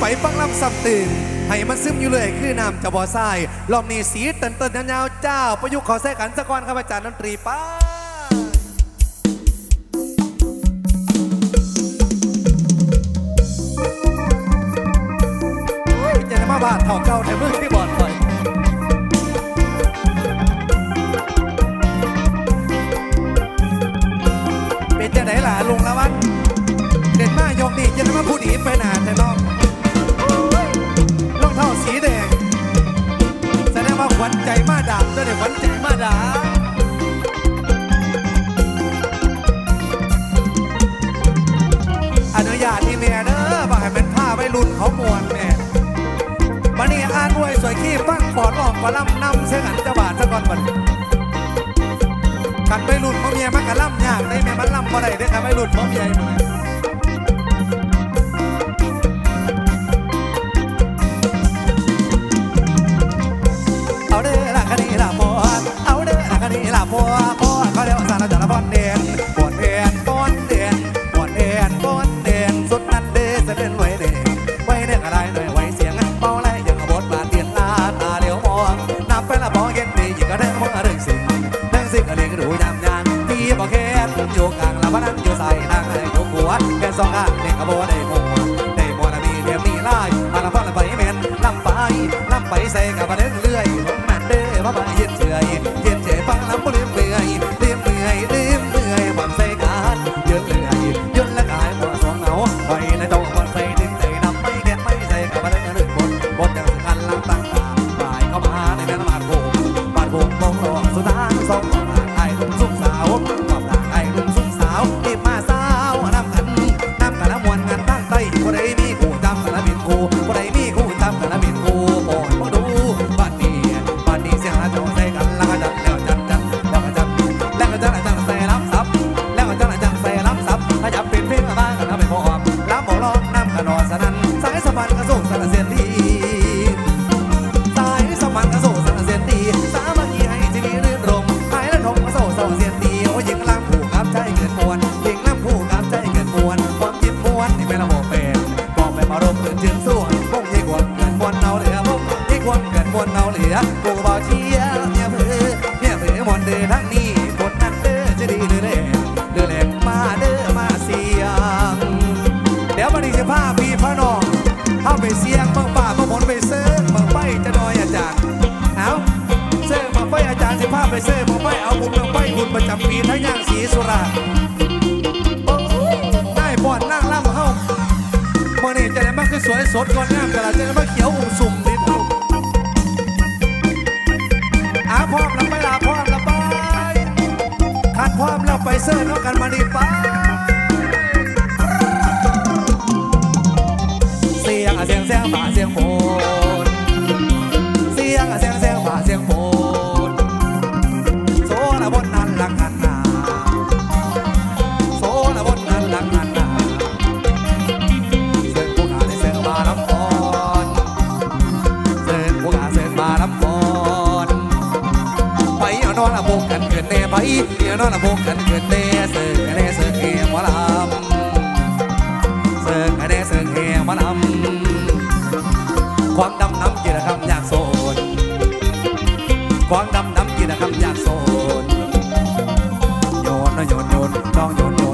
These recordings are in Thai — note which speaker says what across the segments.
Speaker 1: ไปฟังลำสับตื่น ให้มันซึมอยู่เลยคือน้ำจะบ่อทรายรอบนี้สีเตินเตินยาวๆเจ้า ประยุกต์ขอแทรกขันสะกอนครับอาจารย์ดนตรีป้าโอ้ยจะมาบาดเท่าเก่าแต่มือ ปอดออกกว่าล่ำนำเสียงอันจะบาดซะก่อนบัดกันไปรุ่นพ่อเมียมันก็ล่ำยากได้แม่มันล่ำบ่ได้เด้อครับไปรุ่นพ่อเมียเอาเด้อละคดีละพ่อเอาเด้อละคดีละพ่อพ่อเขาเรียกว่าสารจารพรเด่ อยู่กลางลำพนันอยู่ใส่ทางไหนอยู่หัวแค่สองข้างเด็กกระโบได้หัวได้หัวละมีเดียมมีลายมาละพ่อละไปเมนลำไปลำไปใส่กับมาเดินเรื่อยผมนั่นเด้อมามาเย็นเฉยเย็นเฉยฟังลำบ่ลืมเมื่อยลืมเมื่อยลืมเมื่อยความใส่การยืนเลื่อยยืนละกายหัวสองเหงาไปและต้องมันใส่ดึงใจนำไม่แก่ไม่ใส่กับมาเดินเรื่อยบนบนอย่างสำคัญลำตั้งตาบ่ายเข้ามาในแม่น้ำมันโบกบ้านโบกมองรอสุดทางสองไอ้ลุง น ไปบุญประจำปีทั้งย่างสีสุราได้บอดนั่งล่ำเฮาเมื่อนี้จะได้มาคือสวยสดก่อนงามแต่ละจะได้มาเขียวอุ่มสุ่ม อนอนละโบกกันเกินเตะเสียงเน่เสียงเอหมอลำเสิร์งไอ้เดเสิร์งเอมาลำความดำน้ำกีระคำอยากโซนความดำน้ำกีระคำอยากโซนโยนนะโยนโยนน้องโยนโยน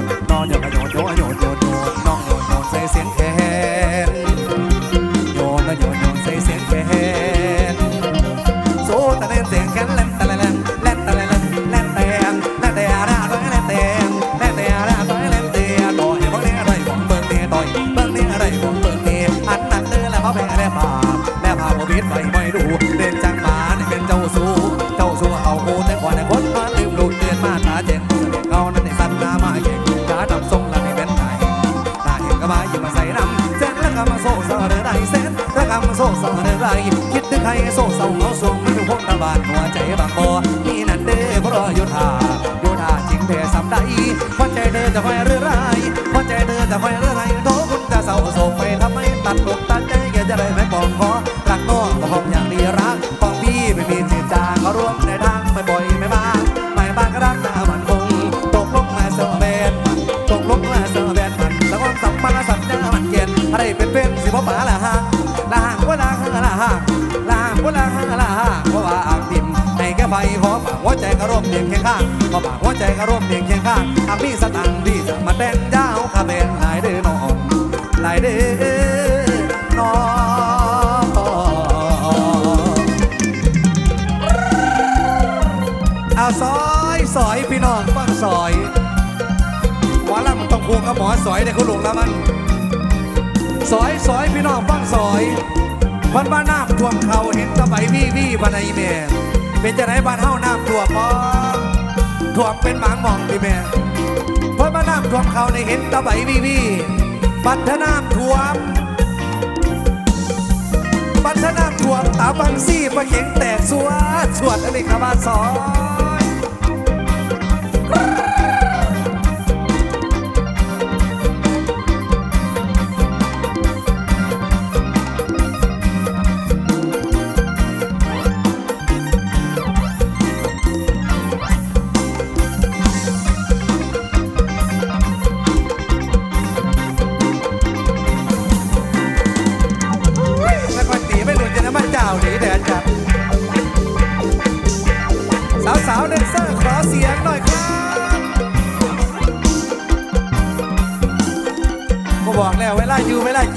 Speaker 1: ดไปไม่รู้เด่นจังหมานี่เป็นเจ้าสู้ เจ้าสู้เอาโูแต่ก่อนแต่คนมาลืมลูกเตือนมาตาเจ็บเสด็เขานั้นในสันนามาเก่งขาดำทรงลังในเป็นไงตาเห็นก็มาอยิ่มาใส่น้ำเส้นแล้วก็มาโซ่เสารไรเส้นแล้วก็มาโซ่เสารไรคิดถึงใครโซ่เสาเขาสูงมันทุงคนตะบานหัวใจบางบ่นี่นั่นเด้เพราะโยธาโยธาจริงเด้สำได้วัวใจเด้จะคอย ลาบุลาลาเพราะว่าอ่างทิมในแค่ไฟหอมหัวใจกระร่มเดียงเคียงข้างเพราอปากหัวใจกระร่มเดียงเคียงข้างอากมีสตังดีจะมาแต่งยาวคาเบนลายเด้อนองลายเด้อนอนอาซอยสอยพี่น้องฟังสอยหัวล่ำต้องคูงกับหมอสอยแต่เขาหลงแล้วมัน สอยสอยพี่น้องฟังสอย พันบ้านน้ำท่วมเขาเห็นตะไบวี่วี่บันไดแม่เป็นจะไหนบ้านเฮ้าน้ำท่วมพอท่วมเป็นหมางมองพี่แม่เพราะว่านน้ำท่วมเขาในเห็นตะไบวี่วี่บัตทน้ำท่วมบัตทน้ำท่วมตาบังซี่ปะเข็งแตกสวดสวดอะไรครับบ้านสอง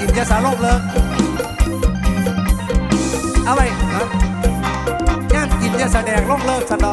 Speaker 1: กินยาสาโรคเลยเอาไปงางกินยาแสดงลงเลิกสะดอ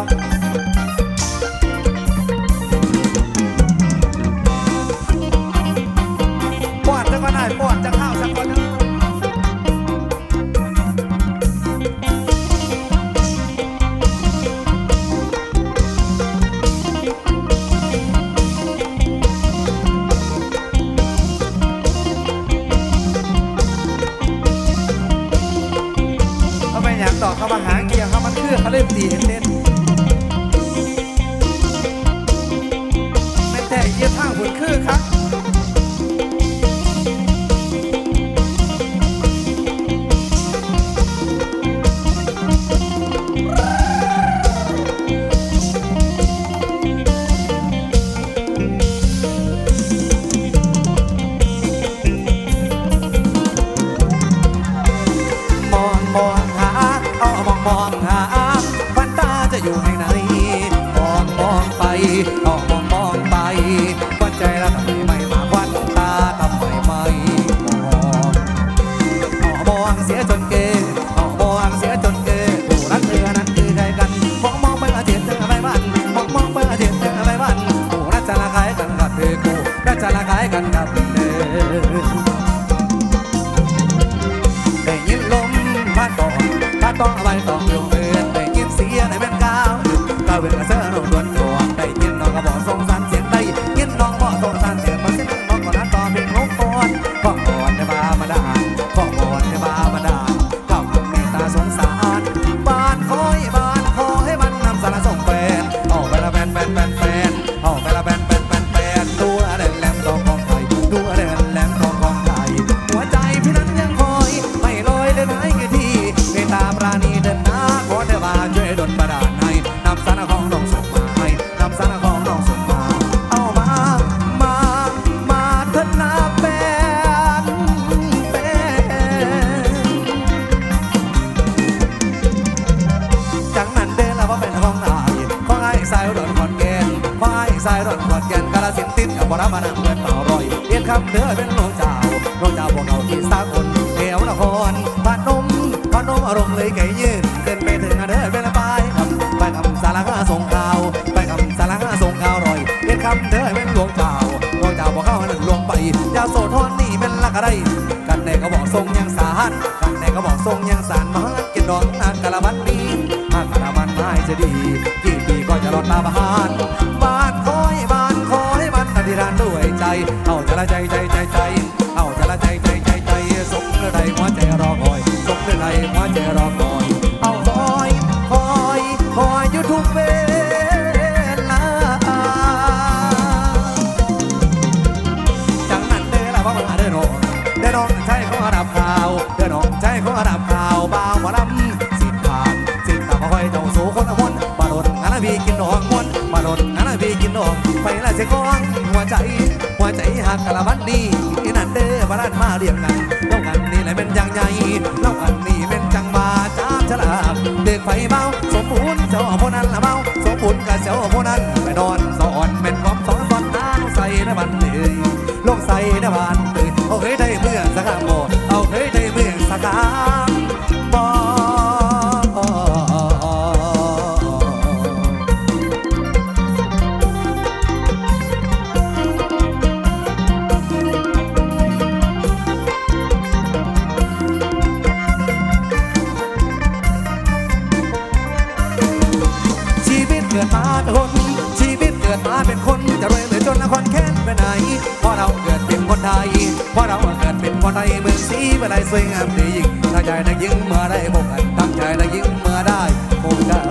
Speaker 1: ต่อเขามาหาเกียร์เขามันเพื่อเขาเล่นตีเห็นเล่นแม่แต่เยี่ยทางผลคือครับ Yeah. читаем ินดองมวนมาหลดนานาบีกินดองไปละเสียกองหัวใจ หัวใจหักกะละบัดนี้นั่นเด้อบารันมาเรียกกันเล่ากันนี่แหละเป็นจังใหญ่เล่ากันนี่เป็นจังมาจ้าฉลาดเด็กไฟเมาสมบูรณ์เจ้าพนันละเมาสมบูรณ์กับเสียวพนันไปนอนสอนเป็นความสอนสอนทางใส่ในบันเลยลงใส่ในบัานเลยเอาเคยได้เมื่อสักครั้งบ่เอาเคยได้เมื่อสักครั้ เพราะเราเกิดเป็นคนไทย เพราะเราเกิดเป็นคนไทยเมืองสีเมื่อใดสวยงามดียิ่งถ้าใจนักยิ่งเมื่อได้พบกันตั้งใจนักยิ่งเมื่อได้พบกัน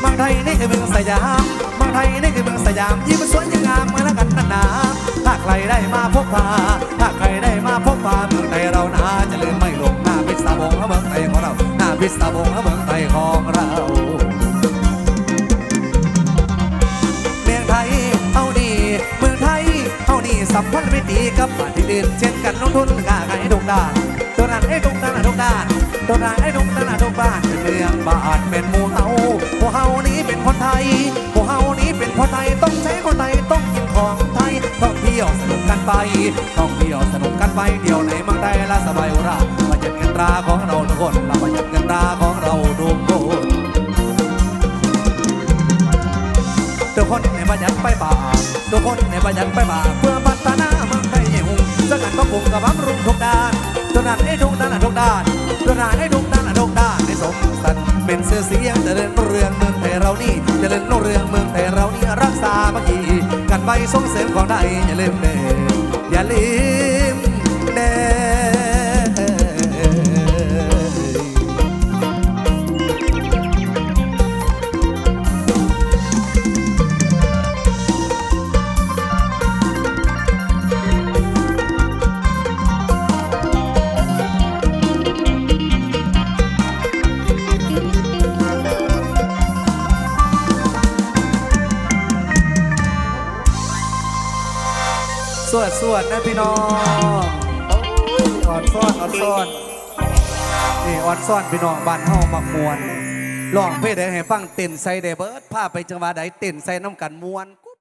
Speaker 1: เมืองไทยนี่คือเมืองสยามเมืองไทยนี่คือเมืองสยามยิ้มสวยยังงามเมื่อละกันนานาถ้าใครได้มาพบพาถ้าใครได้มาพบพาเมืองไทยเรานาจะลืมไม่ลงหน้าพิศวงเมืองไทยของเราหน้าพิศวงเมืองไทยของเรา สัมพันธ์ไม่ดีกับประเทศอื่นเช่นกันลงทุนกาขายทุกด้านตัวนั้นให้ทุกด้านทุกด้านตัวนั้นให้ทุกด้านทุกบ้านเป็นเมืองบานเป็นหมู่เฮาพวกเฮานี้เป็นคนไทยพวกเฮานี้เป็นคนไทยต้องใช้คนไทยต้องกินของไทยท่องเที่ยวสนุกกันไปท่องเที่ยวสนุกกันไปเดียวในเมืองไทยละสบายอุรามาจัดเงินตราของเราทุกคนเรามาจัดเงินตราของเราทุกคนทุกคนในประหยัดไปป่าทุกคนในประหยัดไปป่าเพื่อ ให้หุ่งสกัดก็ปุ่มกับบำรุงทุกด้านตัวนานให้ทุกด้านทุกด้านตัวนานให้ทุกด้านทุกด้านในสมสันเป็นเสื้อเสียงจะเล่นเรื่องเมืองไทยเรานี่จะเล่นเรื่องเมืองไทยเรานี่รักษาเมื่อกี้กันไปส่งเสริมของได้อย่าลืมเด้ออย่าลืม ดสวดนะพี่น้องโอ้ยอ่อนซ่อนอ่อนซ่อนนี่อ่อนซ่อนพี่น้องบ้านเฮามักมวนลองเพลงใดให้ฟังเต้นใส่ได้เบิดพาไปจังหวะใดเต้นใส่น้ำกันมวน